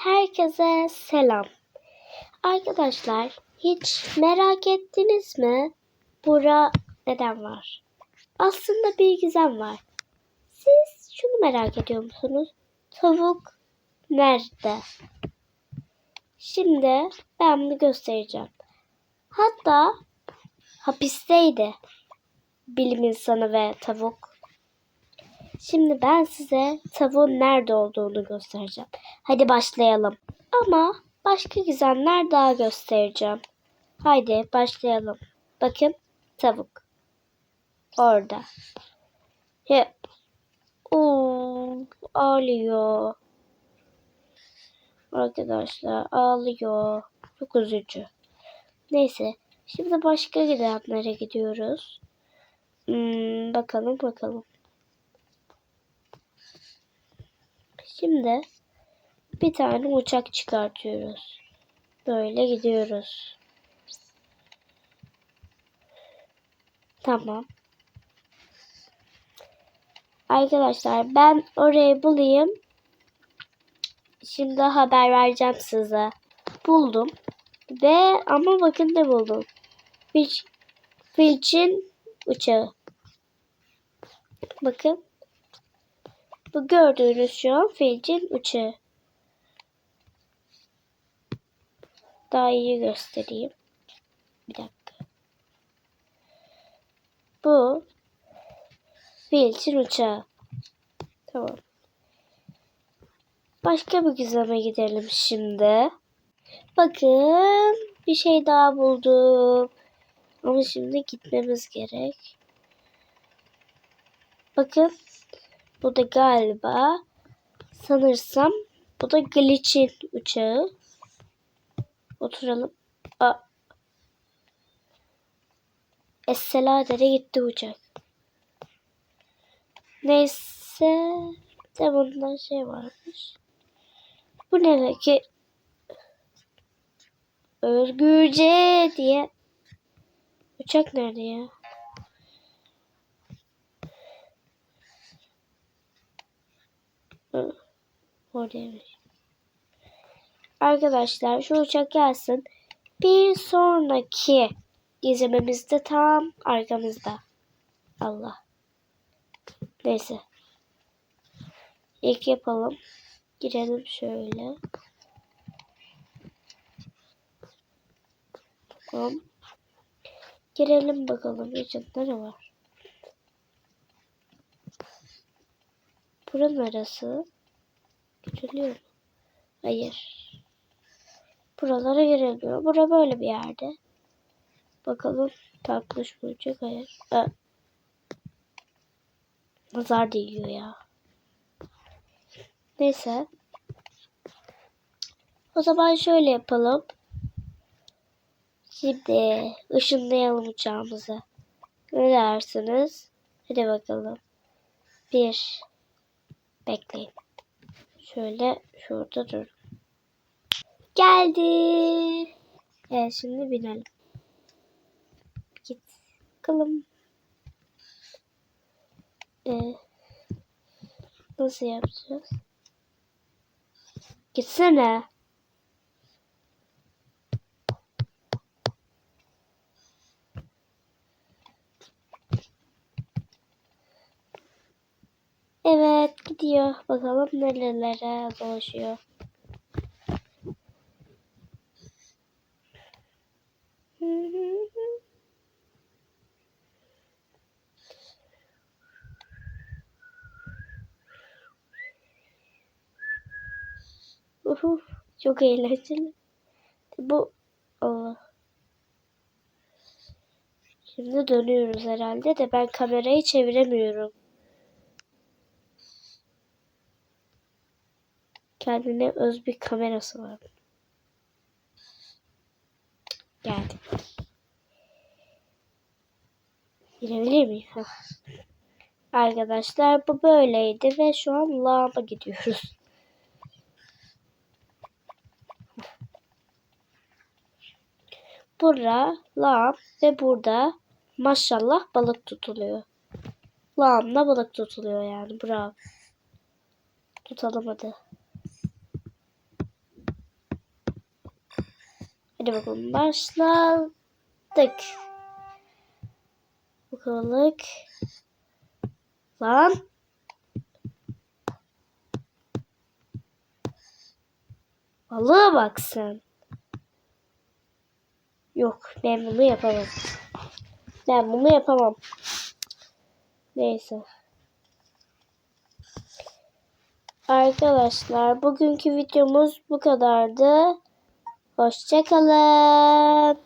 Herkese selam. Arkadaşlar hiç merak ettiniz mi? Bura neden var? Aslında bir gizem var. Siz şunu merak ediyor musunuz? Tavuk nerede? Şimdi ben bunu göstereceğim. Hatta hapisteydi bilim insanı ve tavuk. Şimdi ben size tavuğun nerede olduğunu göstereceğim. Hadi başlayalım. Ama başka gizemler daha göstereceğim. Haydi başlayalım. Bakın tavuk. Orada. He. Oo, ağlıyor. Arkadaşlar ağlıyor. Çok üzücü. Neyse. Şimdi başka gizemlere gidiyoruz. Hmm, bakalım bakalım. Şimdi bir tane uçak çıkartıyoruz. Böyle gidiyoruz. Tamam. Arkadaşlar ben orayı bulayım. Şimdi haber vereceğim size. Buldum. Ve ama bakın ne buldum. Filch, Filch'in uçağı. Bakın. Bu gördüğünüz şu an Filch'in uçağı. Daha iyi göstereyim. Bir dakika. Bu Filch'in uçağı. Tamam. Başka bir gizeme gidelim şimdi. Bakın bir şey daha buldum. Ama şimdi gitmemiz gerek. Bakın bu da galiba sanırsam bu da Glitch'in uçağı. Oturalım. Aa. Esseladere gitti uçak. Neyse. De bundan şey varmış. Bu ne ki? Özgürce diye. Uçak nerede ya? Oradaymış. Arkadaşlar şu uçak gelsin. Bir sonraki gizemimiz de tam arkamızda. Allah. Neyse. İlk yapalım. Girelim şöyle. Tamam. Girelim bakalım içinde ne var. Buranın arası mu? Hayır. Buralara girilmiyor. Bura böyle bir yerde. Bakalım tatlış bulacak. Hayır. Aa. Nazar değiyor ya. Neyse. O zaman şöyle yapalım. Şimdi ışınlayalım uçağımızı. Ne dersiniz? Hadi bakalım. Bir. Bekleyin. Şöyle şurada dur. Geldi. Evet şimdi binelim. Git. Bakalım. Ee, nasıl yapacağız? Gitsene. Evet gidiyor. Bakalım nerelere dolaşıyor. Uhu, çok eğlenceli. Bu Allah. Şimdi dönüyoruz herhalde de ben kamerayı çeviremiyorum. Kendine öz bir kamerası var. Geldi. Girebilir miyim? Arkadaşlar bu böyleydi ve şu an lağıma gidiyoruz. Burada lağım ve burada maşallah balık tutuluyor. Lağımla balık tutuluyor yani. Bravo. Tutalım hadi. Hadi bakalım başladık. Bakalım. Lan. Balığa bak sen. Yok ben bunu yapamam. Ben bunu yapamam. Neyse. Arkadaşlar bugünkü videomuz bu kadardı. Hoşçakalın.